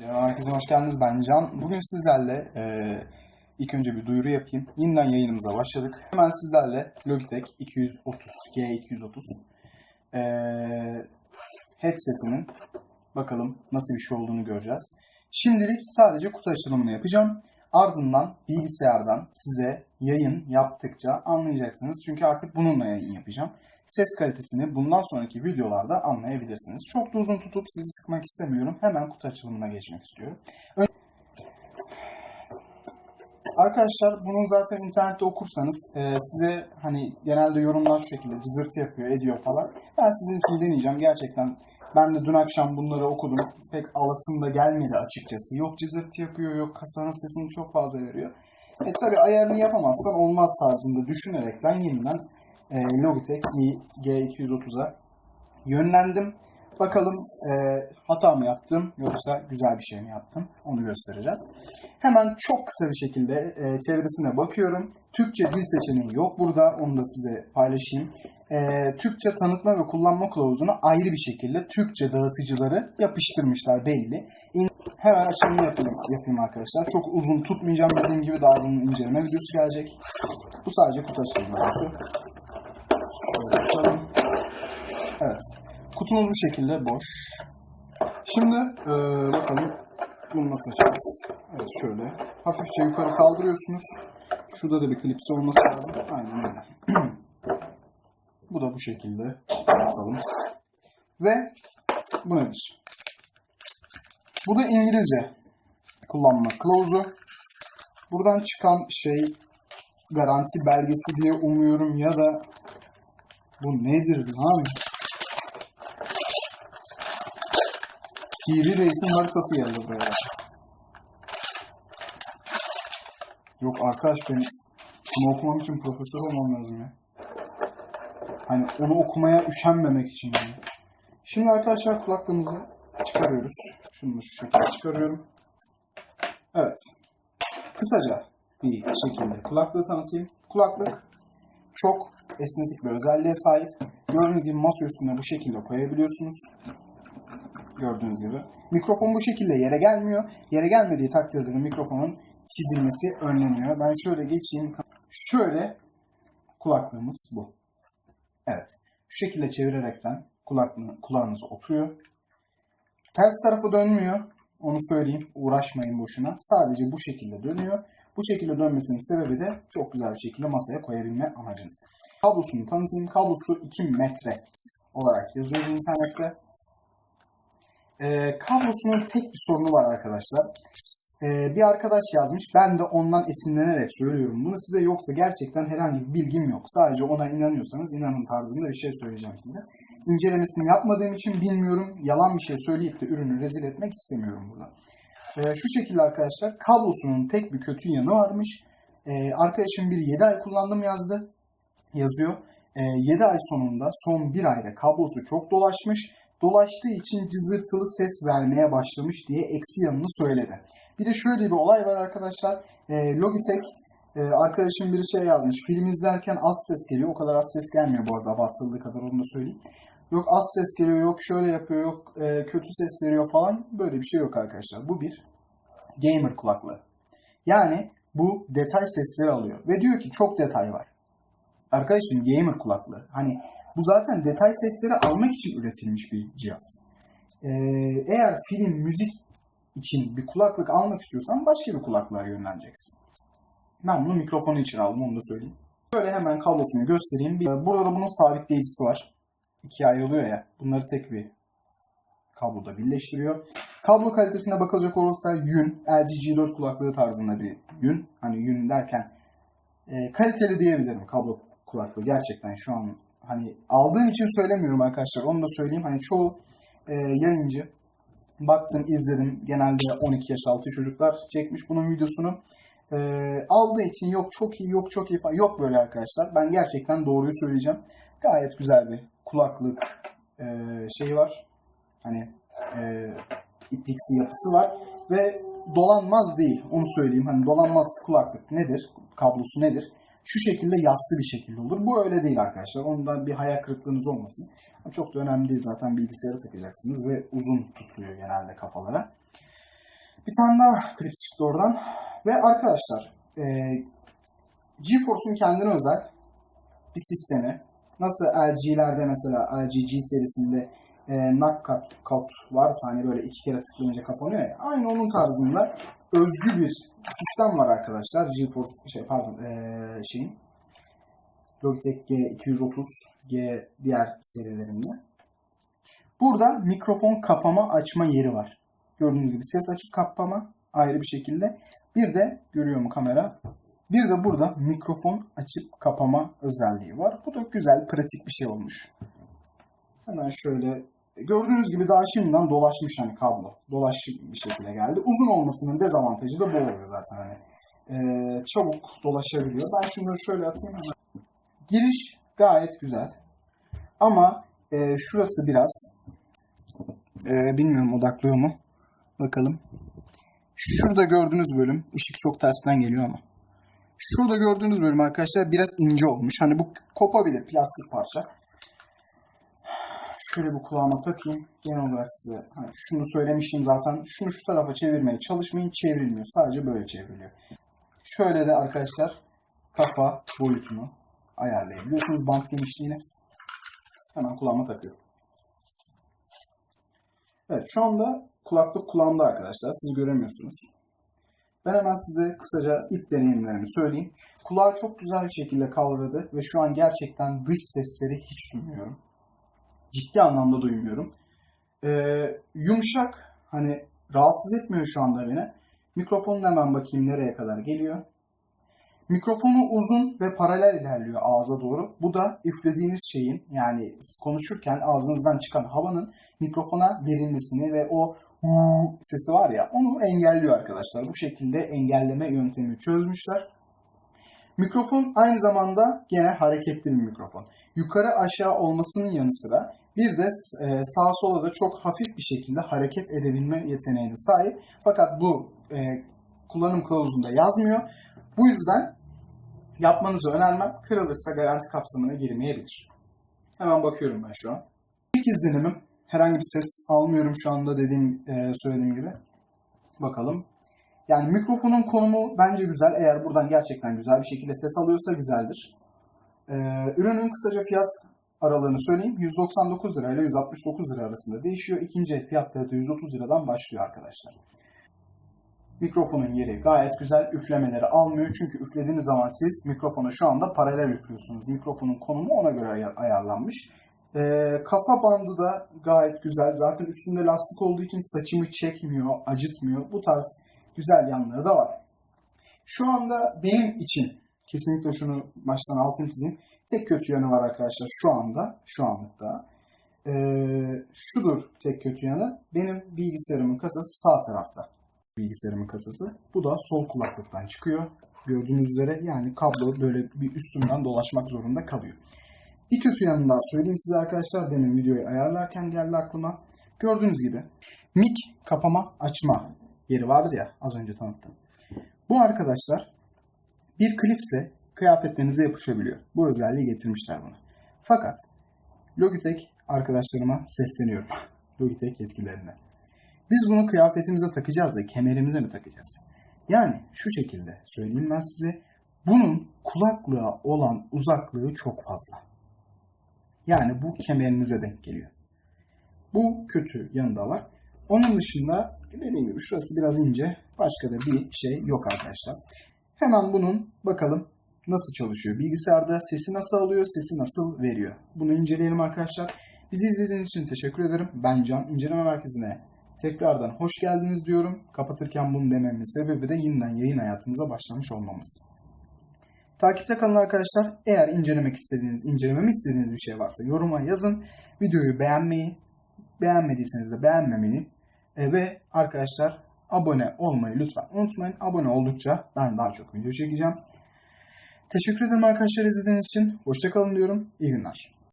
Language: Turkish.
Merhaba herkese hoş geldiniz. Ben Can. Bugün sizlerle e, ilk önce bir duyuru yapayım. Yeniden yayınımıza başladık. Hemen sizlerle Logitech 230 G230 e, headsetinin bakalım nasıl bir şey olduğunu göreceğiz. Şimdilik sadece kutu açılımını yapacağım. Ardından bilgisayardan size yayın yaptıkça anlayacaksınız. Çünkü artık bununla yayın yapacağım. Ses kalitesini bundan sonraki videolarda anlayabilirsiniz. Çok da uzun tutup sizi sıkmak istemiyorum. Hemen kutu açılımına geçmek istiyorum. Ön- Arkadaşlar bunu zaten internette okursanız e, size hani genelde yorumlar şu şekilde cızırtı yapıyor, ediyor falan. Ben sizin için deneyeceğim. Gerçekten ben de dün akşam bunları okudum. Pek alasım da gelmedi açıkçası. Yok cızırtı yapıyor, yok kasanın sesini çok fazla veriyor. E tabi ayarını yapamazsan olmaz tarzında düşünerekten yeniden e, Logitech G230'a yönlendim. Bakalım e, hata mı yaptım yoksa güzel bir şey mi yaptım onu göstereceğiz. Hemen çok kısa bir şekilde e, çevresine bakıyorum. Türkçe dil seçeneği yok burada onu da size paylaşayım. E, Türkçe tanıtma ve kullanma kılavuzunu ayrı bir şekilde Türkçe dağıtıcıları yapıştırmışlar belli. İn- Hemen açılımı yapayım, yapayım arkadaşlar. Çok uzun tutmayacağım dediğim gibi daha bunun inceleme videosu gelecek. Bu sadece kutu açılımı videosu. Şöyle açalım. Evet. Kutumuz bu şekilde boş. Şimdi eee, bakalım bunu nasıl açacağız. Evet şöyle. Hafifçe yukarı kaldırıyorsunuz. Şurada da bir klipsi olması lazım. Aynen öyle. bu da bu şekilde. Atalım. Ve bu nedir? Bu da İngilizce kullanma kılavuzu. Buradan çıkan şey garanti belgesi diye umuyorum ya da bu nedir lan? TV Reis'in haritası geldi buraya. Yok arkadaş ben bunu okumam için profesör olmam lazım ya. Hani onu okumaya üşenmemek için yani. Şimdi arkadaşlar kulaklığımızı çıkarıyoruz. Şunu da şu şekilde çıkarıyorum. Evet. Kısaca bir şekilde kulaklığı tanıtayım. Kulaklık çok esnetik bir özelliğe sahip. Gördüğünüz gibi masa üstüne bu şekilde koyabiliyorsunuz. Gördüğünüz gibi. Mikrofon bu şekilde yere gelmiyor. Yere gelmediği takdirde de mikrofonun çizilmesi önleniyor. Ben şöyle geçeyim. Şöyle kulaklığımız bu. Evet. Şu şekilde çevirerekten kulaklığı, kulağınıza oturuyor. Ters tarafı dönmüyor. Onu söyleyeyim. Uğraşmayın boşuna. Sadece bu şekilde dönüyor. Bu şekilde dönmesinin sebebi de çok güzel bir şekilde masaya koyabilme amacınız. Kablosunu tanıtayım. Kablosu 2 metre olarak yazıyor internette. Ee, kablosunun tek bir sorunu var arkadaşlar. Ee, bir arkadaş yazmış. Ben de ondan esinlenerek söylüyorum bunu size. Yoksa gerçekten herhangi bir bilgim yok. Sadece ona inanıyorsanız inanın tarzında bir şey söyleyeceğim size. İncelemesini yapmadığım için bilmiyorum. Yalan bir şey söyleyip de ürünü rezil etmek istemiyorum burada. Ee, şu şekilde arkadaşlar kablosunun tek bir kötü yanı varmış. Ee, arkadaşım bir 7 ay kullandım yazdı. Yazıyor. Ee, 7 ay sonunda son 1 ayda kablosu çok dolaşmış. Dolaştığı için cızırtılı ses vermeye başlamış diye eksi yanını söyledi. Bir de şöyle bir olay var arkadaşlar. Ee, Logitech e, arkadaşım bir şey yazmış. Film izlerken az ses geliyor. O kadar az ses gelmiyor bu arada abartıldığı kadar onu da söyleyeyim. Yok az ses geliyor, yok şöyle yapıyor, yok e, kötü ses veriyor falan. Böyle bir şey yok arkadaşlar. Bu bir gamer kulaklığı. Yani bu detay sesleri alıyor. Ve diyor ki çok detay var. Arkadaşım gamer kulaklığı. Hani bu zaten detay sesleri almak için üretilmiş bir cihaz. Ee, eğer film, müzik için bir kulaklık almak istiyorsan başka bir kulaklığa yönleneceksin. Ben bunu mikrofonu için aldım onu da söyleyeyim. Şöyle hemen kablosunu göstereyim. Burada da bunun sabitleyicisi var. İkiye ayrılıyor ya. Bunları tek bir kabloda birleştiriyor. Kablo kalitesine bakılacak olursa yün, LG G4 kulaklığı tarzında bir yün. Hani yün derken e, kaliteli diyebilirim kablo kulaklığı. Gerçekten şu an hani aldığım için söylemiyorum arkadaşlar. Onu da söyleyeyim. Hani çoğu e, yayıncı baktım, izledim. Genelde 12 yaş altı çocuklar çekmiş bunun videosunu. E, aldığı için yok çok iyi, yok çok iyi falan. Yok böyle arkadaşlar. Ben gerçekten doğruyu söyleyeceğim. Gayet güzel bir kulaklık e, şeyi var. Hani e, ipliksi yapısı var ve dolanmaz değil. Onu söyleyeyim. Hani dolanmaz kulaklık nedir? Kablosu nedir? Şu şekilde yassı bir şekilde olur. Bu öyle değil arkadaşlar. Ondan bir hayal kırıklığınız olmasın. Çok da önemli değil zaten bilgisayara takacaksınız ve uzun tutuluyor genelde kafalara. Bir tane daha klips çıktı oradan. Ve arkadaşlar e, GeForce'un kendine özel bir sistemi. Nasıl LG'lerde mesela LG G serisinde e, knockout cut var. Hani böyle iki kere tıklayınca kapanıyor ya. Aynı onun tarzında özgü bir sistem var arkadaşlar. GeForce şey pardon e, şeyin Logitech G230 G diğer serilerinde. Burada mikrofon kapama açma yeri var. Gördüğünüz gibi ses açıp kapama ayrı bir şekilde. Bir de görüyor mu kamera? Bir de burada mikrofon açıp kapama özelliği var. Bu da güzel, pratik bir şey olmuş. Hemen şöyle gördüğünüz gibi daha şimdiden dolaşmış hani kablo. Dolaşık bir şekilde geldi. Uzun olmasının dezavantajı da bu oluyor zaten hani. Ee, çabuk dolaşabiliyor. Ben şunları şöyle atayım. Giriş gayet güzel. Ama e, şurası biraz e, bilmiyorum odaklıyor mu? Bakalım. Şurada gördüğünüz bölüm ışık çok tersten geliyor ama. Şurada gördüğünüz bölüm arkadaşlar biraz ince olmuş. Hani bu kopabilir plastik parça. Şöyle bu kulağıma takayım. Genel olarak size hani şunu söylemiştim zaten. Şunu şu tarafa çevirmeye çalışmayın. Çevrilmiyor. Sadece böyle çevriliyor. Şöyle de arkadaşlar kafa boyutunu ayarlayabiliyorsunuz. Bant genişliğini. Hemen kulağıma takıyorum. Evet şu anda kulaklık kulağımda arkadaşlar. Siz göremiyorsunuz. Ben hemen size kısaca ilk deneyimlerimi söyleyeyim. Kulağı çok güzel bir şekilde kavradı ve şu an gerçekten dış sesleri hiç duymuyorum. Ciddi anlamda duymuyorum. Ee, yumuşak, hani rahatsız etmiyor şu anda beni. Mikrofonun hemen bakayım nereye kadar geliyor. Mikrofonu uzun ve paralel ilerliyor ağza doğru. Bu da üflediğiniz şeyin yani konuşurken ağzınızdan çıkan havanın mikrofona verilmesini ve o sesi var ya onu engelliyor arkadaşlar. Bu şekilde engelleme yöntemi çözmüşler. Mikrofon aynı zamanda gene hareketli bir mikrofon. Yukarı aşağı olmasının yanı sıra bir de e, sağa sola da çok hafif bir şekilde hareket edebilme yeteneğine sahip. Fakat bu e, kullanım kılavuzunda yazmıyor. Bu yüzden yapmanızı önermem. Kırılırsa garanti kapsamına girmeyebilir. Hemen bakıyorum ben şu an. İlk izlenimim. Herhangi bir ses almıyorum şu anda dediğim e, söylediğim gibi. Bakalım. Yani mikrofonun konumu bence güzel. Eğer buradan gerçekten güzel bir şekilde ses alıyorsa güzeldir. E, ürünün kısaca fiyat aralığını söyleyeyim. 199 lira ile 169 lira arasında değişiyor. İkinci el fiyatları da 130 liradan başlıyor arkadaşlar. Mikrofonun yeri gayet güzel. Üflemeleri almıyor. Çünkü üflediğiniz zaman siz mikrofonu şu anda paralel üflüyorsunuz. Mikrofonun konumu ona göre ayar- ayarlanmış. Ee, kafa bandı da gayet güzel. Zaten üstünde lastik olduğu için saçımı çekmiyor, acıtmıyor. Bu tarz güzel yanları da var. Şu anda benim için kesinlikle şunu baştan altını çizeyim. Tek kötü yanı var arkadaşlar şu anda. Şu anlıkta. Ee, şudur tek kötü yanı. Benim bilgisayarımın kasası sağ tarafta. Bilgisayarımın kasası. Bu da sol kulaklıktan çıkıyor. Gördüğünüz üzere yani kablo böyle bir üstünden dolaşmak zorunda kalıyor. Bir kötü yanını daha söyleyeyim size arkadaşlar. Demin videoyu ayarlarken geldi aklıma. Gördüğünüz gibi mic kapama açma yeri vardı ya az önce tanıttım. Bu arkadaşlar bir klipsle kıyafetlerinize yapışabiliyor. Bu özelliği getirmişler bunu. Fakat Logitech arkadaşlarıma sesleniyorum. Logitech yetkililerine. Biz bunu kıyafetimize takacağız da kemerimize mi takacağız? Yani şu şekilde söyleyeyim ben size. Bunun kulaklığa olan uzaklığı çok fazla. Yani bu kemerinize denk geliyor. Bu kötü yanı da var. Onun dışında dediğim gibi şurası biraz ince. Başka da bir şey yok arkadaşlar. Hemen bunun bakalım nasıl çalışıyor. Bilgisayarda sesi nasıl alıyor, sesi nasıl veriyor. Bunu inceleyelim arkadaşlar. Bizi izlediğiniz için teşekkür ederim. Ben Can. İnceleme Merkezi'ne tekrardan hoş geldiniz diyorum. Kapatırken bunu dememin sebebi de yeniden yayın hayatımıza başlamış olmamız. Takipte kalın arkadaşlar. Eğer incelemek istediğiniz, incelememi istediğiniz bir şey varsa yoruma yazın. Videoyu beğenmeyi, beğenmediyseniz de beğenmemeyi e, ve arkadaşlar abone olmayı lütfen unutmayın. Abone oldukça ben daha çok video çekeceğim. Teşekkür ederim arkadaşlar izlediğiniz için. Hoşçakalın diyorum. İyi günler.